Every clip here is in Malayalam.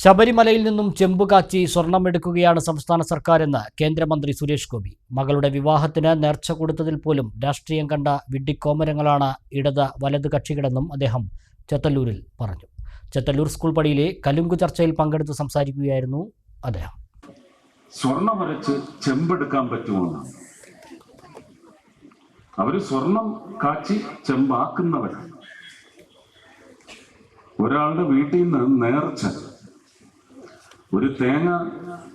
ശബരിമലയിൽ നിന്നും ചെമ്പുകാച്ചി സ്വർണമെടുക്കുകയാണ് സംസ്ഥാന സർക്കാരെന്ന് കേന്ദ്രമന്ത്രി സുരേഷ് ഗോപി. മകളുടെ വിവാഹത്തിന് നേർച്ച കൊടുത്തതിൽ പോലും രാഷ്ട്രീയം കണ്ട വിഡ്ഢിക്കോമരങ്ങളാണ് ഇടത് വലത് കക്ഷികളെന്നും അദ്ദേഹം ചെത്തല്ലൂരിൽ പറഞ്ഞു. ചെത്തല്ലൂർ സ്കൂൾ പടിയിലെ കലുങ്കു ചർച്ചയിൽ പങ്കെടുത്ത് സംസാരിക്കുകയായിരുന്നു അദ്ദേഹം. സ്വർണം വരച്ച് ചെമ്പെടുക്കാൻ പറ്റുമെന്ന്? അവർ സ്വർണം കാച്ചി ചെമ്പാക്കുന്നവരാണ് ഒരാളുടെ വീട്ടിൽ നിന്ന് നേർച്ച ഒരു തേങ്ങ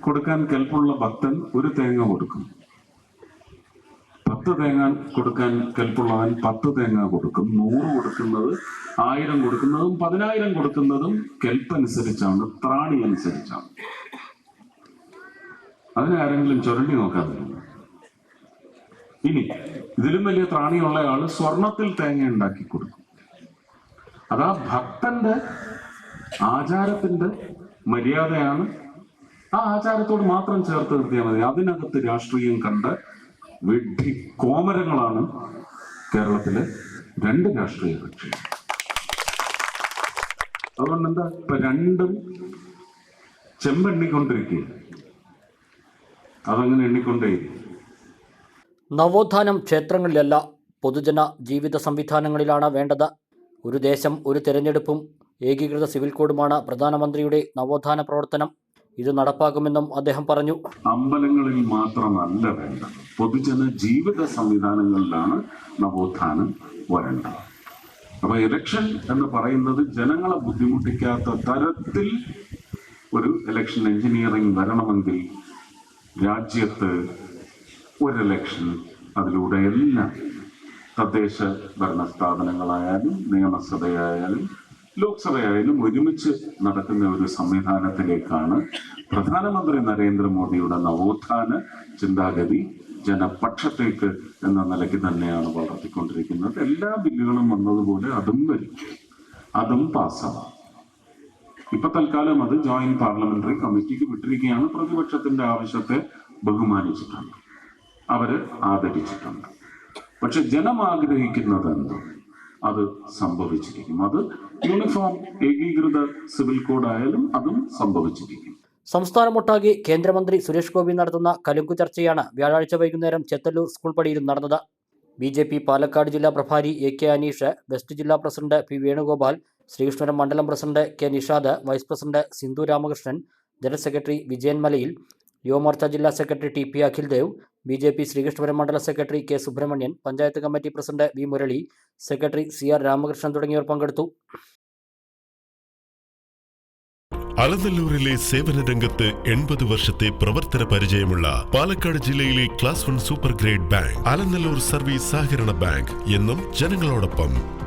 കൊടുക്കാൻ കെൽപ്പുള്ള ഭക്തൻ ഒരു തേങ്ങ കൊടുക്കും. പത്ത് തേങ്ങ കൊടുക്കാൻ കെൽപ്പുള്ളവൻ പത്ത് തേങ്ങ കൊടുക്കും. നൂറ് കൊടുക്കുന്നത് ആയിരം കൊടുക്കുന്നതും പതിനായിരം കൊടുക്കുന്നതും കെൽപ്പനുസരിച്ചാണ് ത്രാണി അനുസരിച്ചാണ് അതിനെ ആരെങ്കിലും ചുരണ്ടി നോക്കാതെ ഇനി ഇതിലും വലിയ ത്രാണിയുള്ള ആൾ സ്വർണത്തിൽ തേങ്ങ ഉണ്ടാക്കി കൊടുക്കും. അതാ ഭക്തന്റെ ആചാരത്തിന്റെ മര്യാദയാണ്. ആ ആചാരത്തോട് മാത്രം ചേർത്ത് നിർത്തിയാൽ മതി. അതിനകത്ത് രാഷ്ട്രീയം കണ്ട വിഡ്ഢി കോമരങ്ങളാണ് കേരളത്തിലെ രണ്ട് രാഷ്ട്രീയ കക്ഷികൾ. അതുകൊണ്ട് എന്താ ഇപ്പൊ രണ്ടും ചെമ്പെണ്ണിക്കൊണ്ടിരിക്കുക അതങ്ങനെ എണ്ണിക്കൊണ്ടേ നവോത്ഥാനം ക്ഷേത്രങ്ങളിലല്ല പൊതുജന ജീവിത സംവിധാനങ്ങളിലാണ് വേണ്ടത്. ഒരു ദേശം ഒരു തെരഞ്ഞെടുപ്പും ഏകീകൃത സിവിൽ കോഡുമാണ് പ്രധാനമന്ത്രിയുടെ നവോത്ഥാന പ്രവർത്തനം. ഇത് നടപ്പാക്കുമെന്നും അദ്ദേഹം പറഞ്ഞു. അമ്പലങ്ങളിൽ മാത്രമല്ല വേണ്ട പൊതുജന ജീവിത സംവിധാനങ്ങളിലാണ് നവോത്ഥാനം വരേണ്ടത്. അപ്പൊ ഇലക്ഷൻ എന്ന് പറയുന്നത് ജനങ്ങളെ ബുദ്ധിമുട്ടിക്കാത്ത തരത്തിൽ ഒരു ഇലക്ഷൻ എഞ്ചിനീയറിംഗ് വരണമെങ്കിൽ രാജ്യത്ത് ഒരു ഇലക്ഷൻ അതിലൂടെ എല്ലാം തദ്ദേശ ഭരണ സ്ഥാപനങ്ങളായാലും നിയമസഭയായാലും ലോക്സഭയായാലും ഒരുമിച്ച് നടക്കുന്ന ഒരു സംവിധാനത്തിലേക്കാണ് പ്രധാനമന്ത്രി നരേന്ദ്രമോദിയുടെ നവോത്ഥാന ചിന്താഗതി ജനപക്ഷത്തേക്ക് എന്ന നിലയ്ക്ക് തന്നെയാണ് വളർത്തിക്കൊണ്ടിരിക്കുന്നത്. എല്ലാ ബില്ലുകളും വന്നതുപോലെ അതും വരും അതും പാസ്സാവാം. ഇപ്പൊ തൽക്കാലം അത് ജോയിന്റ് പാർലമെന്ററി കമ്മിറ്റിക്ക് വിട്ടിരിക്കുകയാണ്. പ്രതിപക്ഷത്തിന്റെ ആവശ്യത്തെ ബഹുമാനിച്ചിട്ടുണ്ട്. അവർ ആദരിച്ചിട്ടുണ്ട്. പക്ഷെ ജനം ആഗ്രഹിക്കുന്നത് എന്തോ അത് സംഭവിച്ചിരിക്കും. അത് യൂണിഫോം ഏകീകൃത സിവിൽ കോഡ് ആയാലും അതും സംഭവിച്ചിരിക്കും. സംസ്ഥാനമൊട്ടാകെ കേന്ദ്രമന്ത്രി സുരേഷ് ഗോപി നടത്തുന്ന കലുങ്കു ചർച്ചയാണ് വ്യാഴാഴ്ച വൈകുന്നേരം ചെത്തല്ലൂർ സ്കൂൾ പടിയിൽ നടന്നത്. ബി ജെ പി പാലക്കാട് ജില്ലാ പ്രഭാരി എ കെ അനീഷ് വെസ്റ്റ് ജില്ലാ പ്രസിഡന്റ് പി വേണുഗോപാൽ ശ്രീകൃഷ്ണപുരം മണ്ഡലം president K Nishad vice president Sindhu Ramakrishnan general secretary Vijayan Malayil Yuvamorcha ജില്ലാ secretary T P Akhil Dev B J P Sreekrishnapuram മണ്ഡലം secretary K Subramanian panchayat committee president V Murali secretary C R Ramakrishnan തുടങ്ങിയവർ പങ്കെടുത്തു. അലനല്ലൂരിലെ സേവന രംഗത്ത് എൺപത് വർഷത്തെ പ്രവർത്തന പരിചയമുള്ള പാലക്കാട് ജില്ലയിലെ class one super grade bank Alanallur service സഹകരണ ബാങ്ക് എന്നും ജനങ്ങളോടൊപ്പം.